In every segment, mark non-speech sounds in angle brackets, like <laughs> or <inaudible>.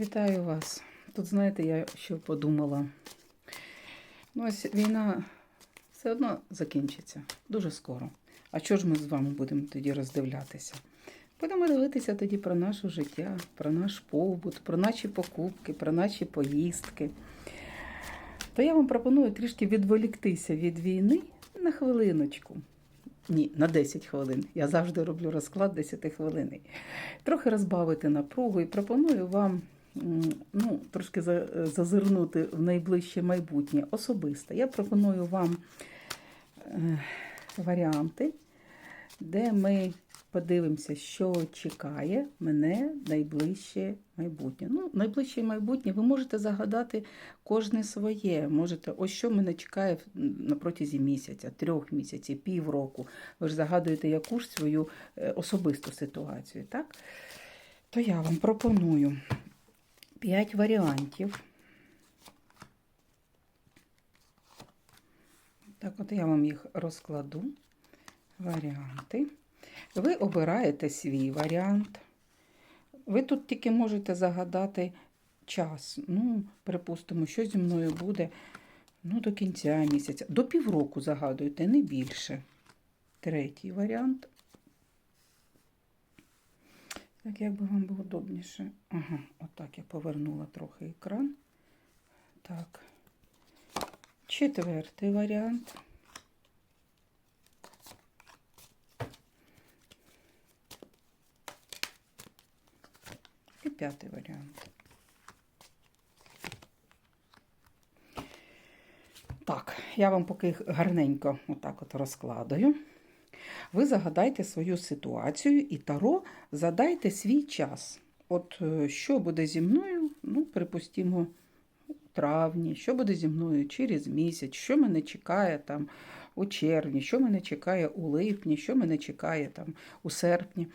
Вітаю вас. Тут, знаєте, я що подумала. Ну, ось війна все одно закінчиться дуже скоро. А що ж ми з вами будемо тоді роздивлятися? Будемо дивитися тоді про наше життя, про наш побут, про наші покупки, про наші поїздки. То я вам пропоную трішки відволіктися від війни на хвилиночку. Ні, на 10 хвилин. Я завжди роблю розклад 10 хвилин. Трохи розбавити напругу і пропоную вам ну, трошки зазирнути в найближче майбутнє особисто. Я пропоную вам е, варіанти, де ми подивимося, що чекає мене найближче майбутнє. Ну, найближче майбутнє ви можете загадати кожне своє. Можете, ось що мене чекає протязі місяця, трьох місяців, півроку. Ви ж загадуєте яку ж свою е, особисту ситуацію, так? То я вам пропоную п'ять варіантів. Так, от я вам їх розкладу. Варіанти. Ви обираєте свій варіант. Ви тут тільки можете загадати час. Ну, припустимо, що зі мною буде ну, до кінця місяця. До півроку загадуйте, не більше. Третій варіант. Так, як би вам було удобніше. Ага, отак я повернула трохи екран. Так. Четвертий варіант. І п'ятий варіант. Так, я вам поки гарненько отак от розкладаю. Ви загадайте свою ситуацію і Таро задайте свій час. От е, що буде зі мною, ну, припустимо, у травні, що буде зі мною через місяць, що мене чекає там у червні, що мене чекає у липні, що мене чекає там у серпні.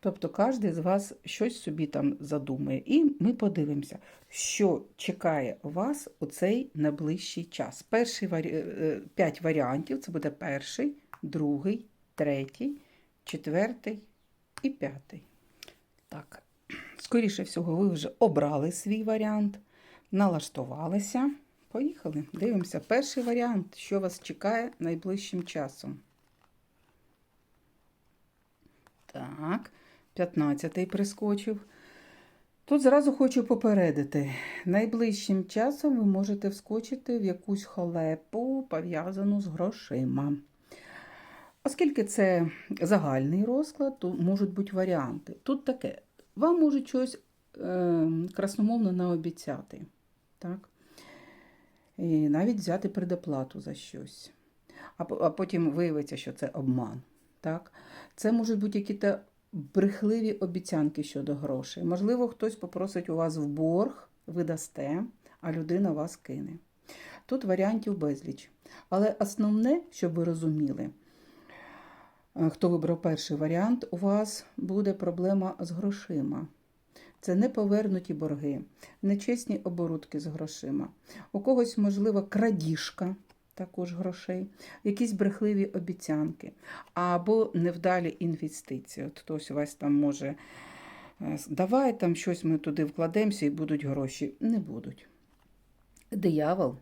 Тобто кожен з вас щось собі там задумає. І ми подивимося, що чекає вас у цей найближчий час. Перший варі... е, п'ять варіантів це буде перший, другий, третій, четвертий і п'ятий. Так, скоріше всього, ви вже обрали свій варіант, налаштувалися. Поїхали. Дивимося. Перший варіант, що вас чекає найближчим часом. Так, 15-й прискочив. Тут зразу хочу попередити. Найближчим часом ви можете вскочити в якусь халепу, пов'язану з грошима. Оскільки це загальний розклад, то можуть бути варіанти. Тут таке. Вам можуть щось е, красномовно наобіцяти. Так? І навіть взяти предоплату за щось. А, а потім виявиться, що це обман. Так? Це можуть бути якісь брехливі обіцянки щодо грошей. Можливо, хтось попросить у вас в борг, ви дасте, а людина вас кине. Тут варіантів безліч. Але основне, щоб ви розуміли, хто вибрав перший варіант, у вас буде проблема з грошима. Це неповернуті борги, нечесні оборудки з грошима. У когось, можливо, крадіжка також грошей, якісь брехливі обіцянки або невдалі інвестиції. От хтось у вас там може е, давай там щось ми туди вкладемося і будуть гроші. Не будуть. Диявол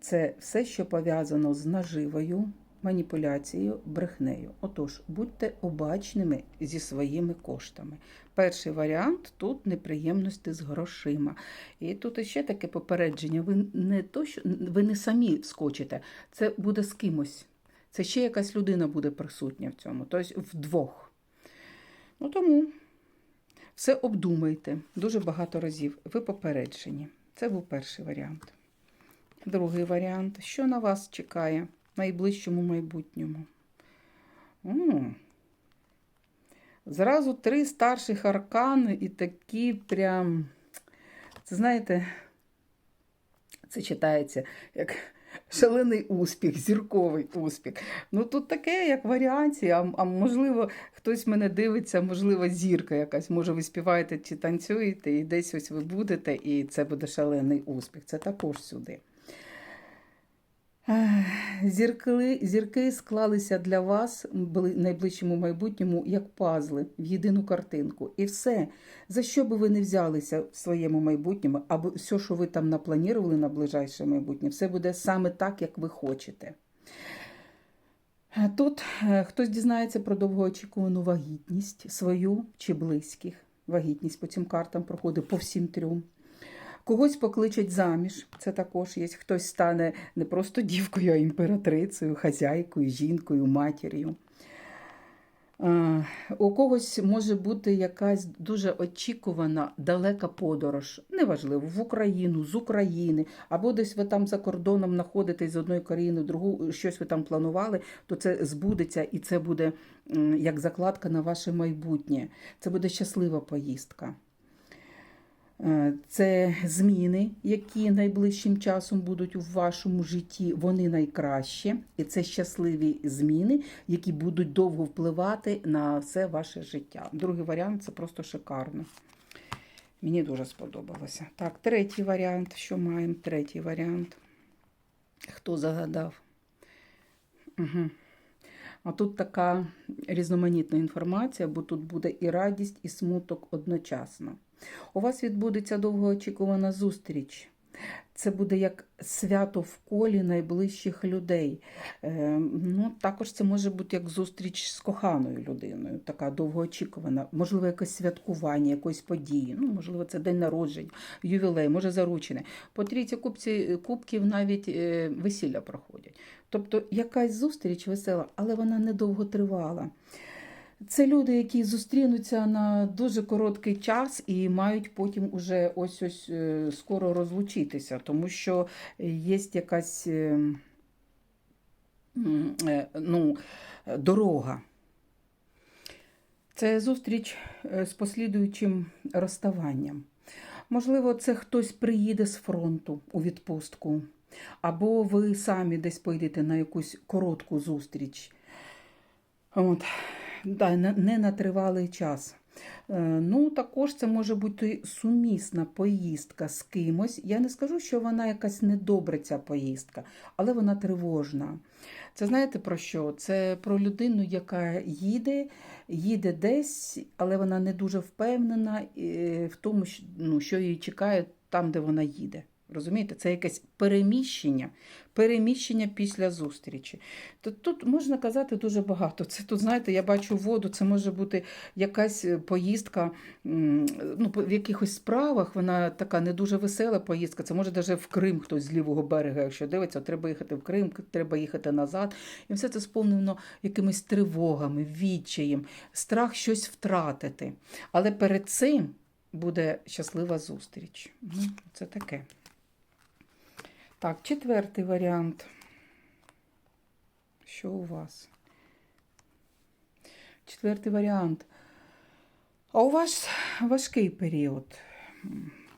це все, що пов'язано з наживою, маніпуляцією, брехнею. Отож, будьте обачними зі своїми коштами. Перший варіант тут неприємності з грошима. І тут ще таке попередження: ви не то, що ви не самі вскочите, це буде з кимось. Це ще якась людина буде присутня в цьому, тобто вдвох. Ну тому все обдумайте дуже багато разів. Ви попереджені. Це був перший варіант. Другий варіант. Що на вас чекає найближчому майбутньому? М. Зразу три старших аркани і такі прям. Це знаєте, це читається як шалений успіх, зірковий успіх. Ну тут таке, як варіація, а, а можливо, хтось мене дивиться, можливо, зірка якась. Може, ви співаєте чи танцюєте, і десь ось ви будете, і це буде шалений успіх. Це також сюди. Зірки, зірки склалися для вас в найближчому майбутньому як пазли в єдину картинку. І все, за що би ви не взялися в своєму майбутньому, або все, що ви там напланували на ближайше майбутнє, все буде саме так, як ви хочете. Тут е, хтось дізнається про довгоочікувану вагітність свою чи близьких. Вагітність по цим картам проходить по всім трьом. Когось покличуть заміж, це також є. Хтось стане не просто дівкою, а імператрицею, хазяйкою, жінкою, матір'ю. У когось може бути якась дуже очікувана далека подорож, неважливо, в Україну, з України, або десь ви там за кордоном знаходитесь з одної країни, другу щось ви там планували, то це збудеться і це буде як закладка на ваше майбутнє. Це буде щаслива поїздка. Е, Це зміни, які найближчим часом будуть у вашому житті. Вони найкращі, і це щасливі зміни, які будуть довго впливати на все ваше життя. Другий варіант це просто шикарно. Мені дуже сподобалося. Так, третій варіант. Що маємо? Третій варіант. Хто загадав? Угу. А тут така різноманітна інформація, бо тут буде і радість, і смуток одночасно. У вас відбудеться довгоочікувана зустріч. Це буде як свято в колі найближчих людей. Е, ну, також це може бути як зустріч з коханою людиною, така довгоочікувана, можливо, якесь святкування, якоїсь події. Ну, можливо, це день народження, ювілей, може заручене. По трійці кубці, кубків навіть е, весілля проходять. Тобто якась зустріч весела, але вона недовго тривала. Це люди, які зустрінуться на дуже короткий час і мають потім уже ось ось е, скоро розлучитися, тому що є якась е, е, ну, дорога. Це зустріч з послідуючим розставанням. Можливо, це хтось приїде з фронту у відпустку, або ви самі десь поїдете на якусь коротку зустріч. От. Да, не на тривалий час. Е, Ну, також це може бути сумісна поїздка з кимось. Я не скажу, що вона якась недобра, ця поїздка, але вона тривожна. Це знаєте про що? Це про людину, яка їде, їде десь, але вона не дуже впевнена е, в тому, ну, що її чекає там, де вона їде. Розумієте, це якесь переміщення, переміщення після зустрічі. То тут можна казати дуже багато. Це тут, знаєте, я бачу воду, це може бути якась е, поїздка ну, в якихось справах, вона така не дуже весела поїздка. Це може навіть в Крим хтось з лівого берега, якщо дивиться, треба їхати в Крим, треба їхати назад. І все це сповнено якимись тривогами, відчаєм, страх щось втратити. Але перед цим буде щаслива зустріч. Ну, Це таке. Так, четвертий варіант. Що у вас? Четвертий варіант. А у вас важкий період.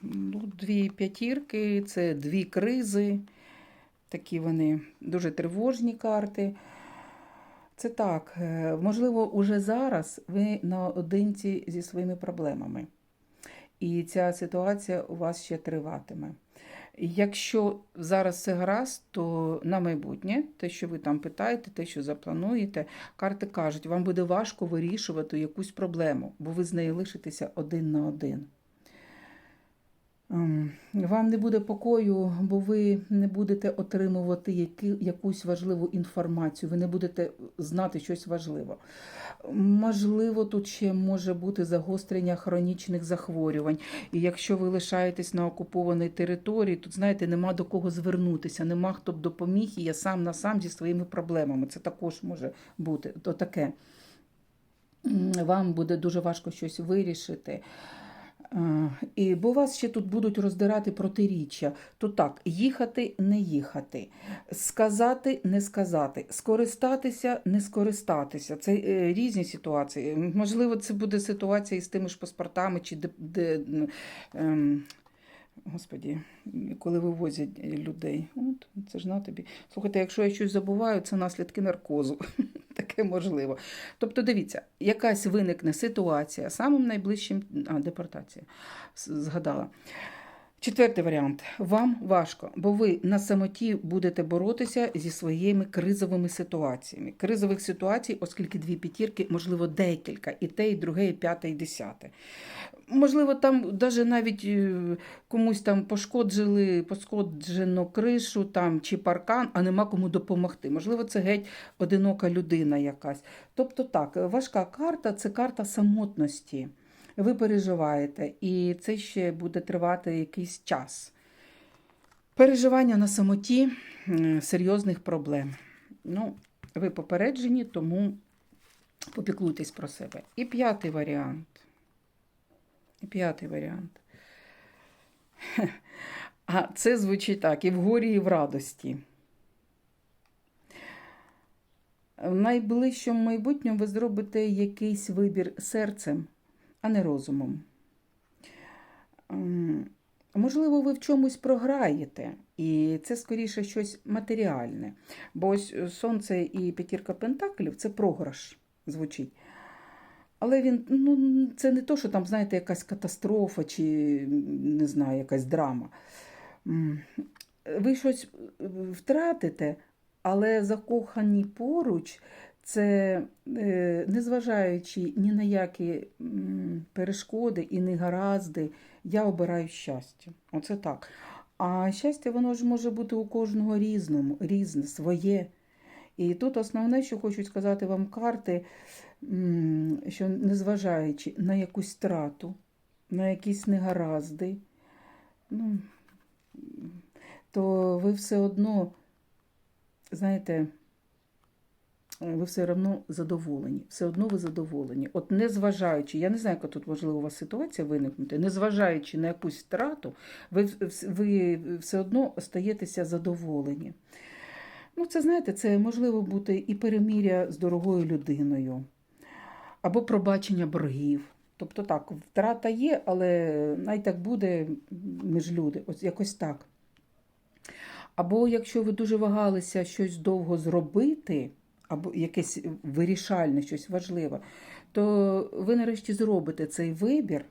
Ну, Дві п'ятірки, це дві кризи. Такі вони дуже тривожні карти. Це так, е, можливо, уже зараз ви наодинці зі своїми проблемами. І ця ситуація у вас ще триватиме. Якщо зараз все гаразд, то на майбутнє, те, що ви там питаєте, те, що заплануєте, карти кажуть, вам буде важко вирішувати якусь проблему, бо ви з нею лишитеся один на один. Ем, Вам не буде покою, бо ви не будете отримувати якусь важливу інформацію, ви не будете знати щось важливе. Можливо, тут ще може бути загострення хронічних захворювань. І якщо ви лишаєтесь на окупованій території, тут, знаєте, нема до кого звернутися, нема хто б допоміг, і я сам на сам зі своїми проблемами. Це також може бути то таке. Вам буде дуже важко щось вирішити. Е, І бо вас ще тут будуть роздирати протиріччя. То так, їхати, не їхати, сказати, не сказати, скористатися, не скористатися. Це е, різні ситуації. Можливо, це буде ситуація із тими ж паспортами, чи де, де ем, Господі, коли вивозять людей. От, це ж на тобі. Слухайте, якщо я щось забуваю, це наслідки наркозу. <laughs> Таке можливо. Тобто, дивіться, якась виникне ситуація самим найближчим. А, депортація. Згадала. Четвертий варіант. Вам важко, бо ви на самоті будете боротися зі своїми кризовими ситуаціями. Кризових ситуацій, оскільки дві п'ятірки, можливо, декілька, і те, і друге, і п'яте, і десяте. Можливо, там даже навіть е, комусь там пошкоджили, пошкоджено кришу там, чи паркан, а нема кому допомогти. Можливо, це геть одинока людина якась. Тобто так, важка карта це карта самотності. Ви переживаєте, і це ще буде тривати якийсь час. Переживання на самоті серйозних проблем. Ну, ви попереджені, тому попіклуйтесь про себе. І п'ятий варіант. І п'ятий варіант. <laughs> А це звучить так: і в горі, і в радості. В найближчому майбутньому ви зробите якийсь вибір серцем, а не розумом. Ем, Можливо, ви в чомусь програєте, і це скоріше щось матеріальне. Бо ось сонце і п'ятірка пентаклів це програш звучить. Але він, ну, це не то, що там, знаєте, якась катастрофа чи не знаю, якась драма. Ви щось е, втратите, але закохані поруч, це е, незважаючи ні на які перешкоди і негаразди, я обираю щастя. Оце так. А щастя, воно ж може бути у кожного різному, різне, своє. І тут основне, що хочуть сказати вам карти, що незважаючи на якусь страту, на якісь негаразди, ну, то ви все одно, знаєте, ви все одно задоволені. Все одно ви задоволені. От незважаючи, я не знаю, яка тут можливо у вас ситуація виникнути, незважаючи на якусь втрату, ви, ви все одно остаєтеся задоволені. Ну, це знаєте, це можливо бути і переміря з дорогою людиною, або пробачення боргів. Тобто так, втрата є, але най так буде, ми ж люди, ось якось так. Або якщо ви дуже вагалися щось довго зробити, або якесь вирішальне, щось важливе, то ви нарешті зробите цей вибір.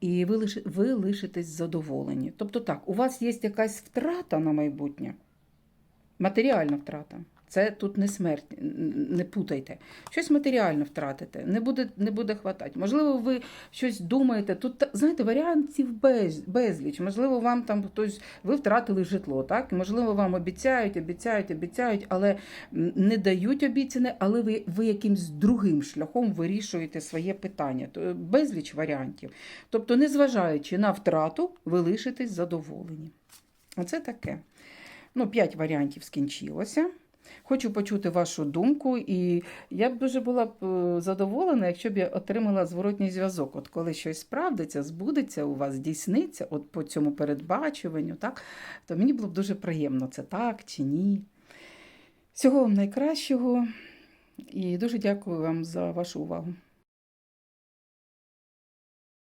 І ви, лиш, ви лишитесь задоволені. Тобто так, у вас є якась втрата на майбутнє, матеріальна втрата. Це тут не смерть, не путайте. Щось матеріально втратите, не буде не буде хватати. Можливо, ви щось думаєте. Тут, знаєте, варіантів без, безліч. Можливо, вам там хтось, ви втратили житло, так? Можливо, вам обіцяють, обіцяють, обіцяють, але не дають обіцяне, але ви, ви якимсь другим шляхом вирішуєте своє питання. Безліч варіантів. Тобто, незважаючи на втрату, ви лишитесь задоволені. Оце таке. Ну, п'ять варіантів скінчилося. Хочу почути вашу думку, і я б дуже була б е, задоволена, якщо б я отримала зворотній зв'язок. От коли щось справдиться, збудеться, у вас здійсниться, от по цьому передбачуванню, так, то мені було б дуже приємно, це так чи ні. Всього вам найкращого і дуже дякую вам за вашу увагу.